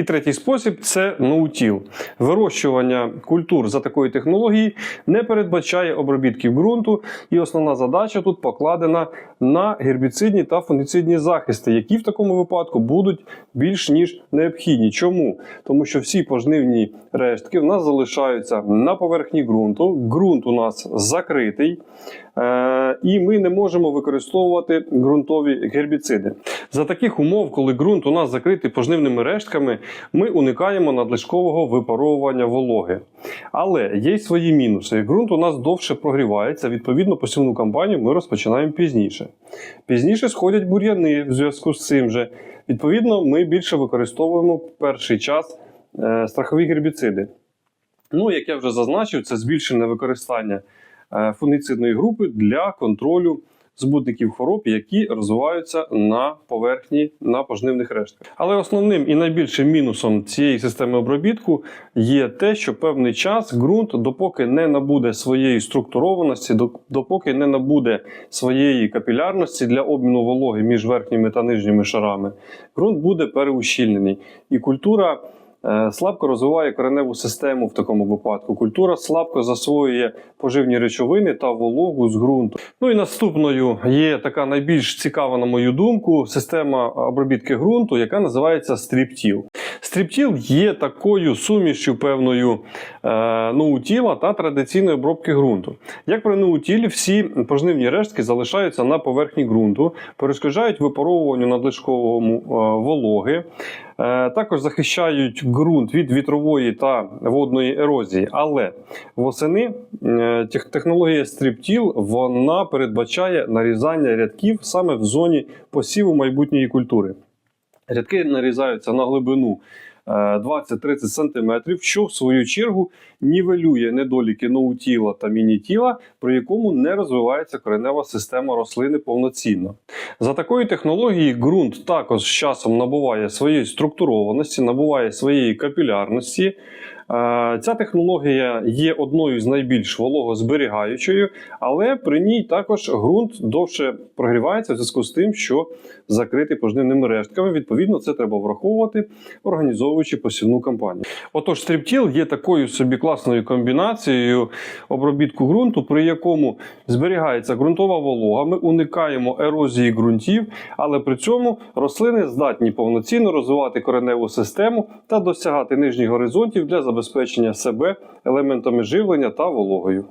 І третій спосіб це ноутіл. Вирощування культур за такої технології не передбачає обробітків ґрунту, і основна задача тут покладена на гербіцидні та фунгіцидні захисти, які в такому випадку будуть більш ніж необхідні. Чому? Тому що всі пожнивні рештки в нас залишаються на поверхні ґрунту. Ґрунт у нас закритий, е, і ми не можемо використовувати ґрунтові гербіциди. За таких умов, коли ґрунт у нас закритий пожнивними рештками, ми уникаємо надлишкового випаровування вологи. Але є й свої мінуси. Ґрунт у нас довше прогрівається, відповідно, посівну кампанію ми розпочинаємо пізніше. Пізніше сходять бур'яни в зв'язку з цим же. Відповідно, ми більше використовуємо перший час е, страхові гербіциди. Ну, як я вже зазначив, це збільшене використання е, фунгіцидної групи для контролю збудників хвороб, які розвиваються на поверхні на пожнивних рештках. Але основним і найбільшим мінусом цієї системи обробітку є те, що певний час ґрунт, допоки не набуде своєї структурованості, до- допоки не набуде своєї капілярності для обміну вологи між верхніми та нижніми шарами, ґрунт буде переущільнений. І культура слабко розвиває кореневу систему в такому випадку. Культура слабко засвоює поживні речовини та вологу з ґрунту. Ну і наступною є така найбільш цікава, на мою думку, система обробітки ґрунту, яка називається стріптіл. Стріптіл є такою сумішчю певною е, ноутіла та традиційної обробки ґрунту. Як при ноутілі, всі пожнивні рештки залишаються на поверхні ґрунту, перешкоджають випаровуванню надлишковому е, вологи. Е, Також захищають ґрунт від вітрової та водної ерозії. Але восени е, технологія стріптіл вона передбачає нарізання рядків саме в зоні посіву майбутньої культури. Рядки нарізаються на глибину е, 20-30 см, що в свою чергу нівелює недоліки ноутіла та мінітіла, при якому не розвивається коренева система рослини повноцінно. За такою технологією ґрунт також з часом набуває своєї структурованості, набуває своєї капілярності. Ця технологія є одною з найбільш вологозберігаючою, але при ній також ґрунт довше прогрівається в зв'язку з тим, що закритий пожнивними рештками. Відповідно, це треба враховувати, організовуючи посівну кампанію. Отож, стріптіл є такою собі класною комбінацією обробітку ґрунту, при якому зберігається ґрунтова волога. Ми уникаємо ерозії ґрунтів, але при цьому рослини здатні повноцінно розвивати кореневу систему та досягати нижніх горизонтів для забезпечення себе елементами живлення та вологою.